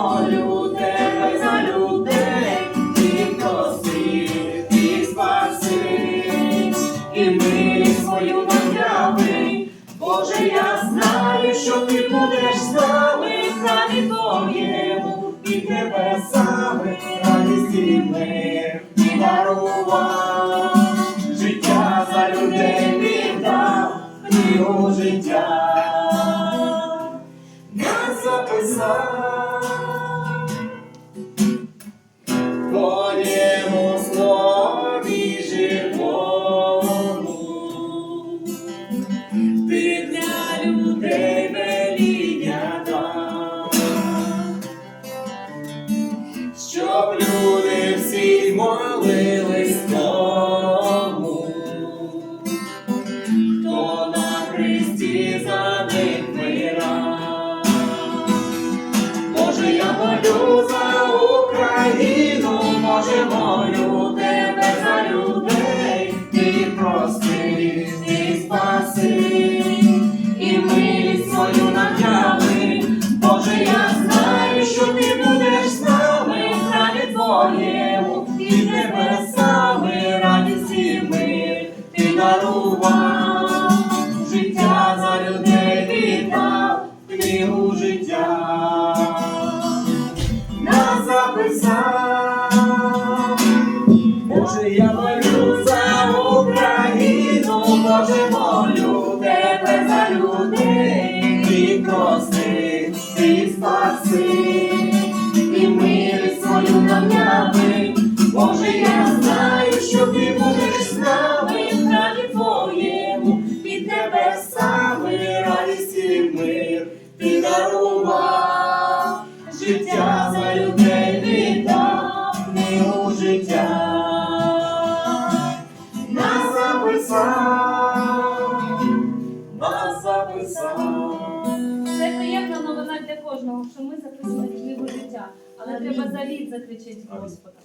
молю тебе за людей, ти проси, ти спаси, і ми свою награди. Боже, я знаю, що ти будеш з нами, хай твоєму і тебе саме радість і мир і дарував. Життя за людей віддав, і життя нас записав. Дарував, життя за людей віддав, книгу життя нас записав. Боже, я молю за Україну, Боже, молю тебе за людей, ти прости, ти спаси, і милість свою нам. Боже, я життя за людей віддав, книгу життя нас записав, нас записав. Це приємна новина для кожного, що ми записали книгу життя. Але треба завіт заключити Амінь. Господа.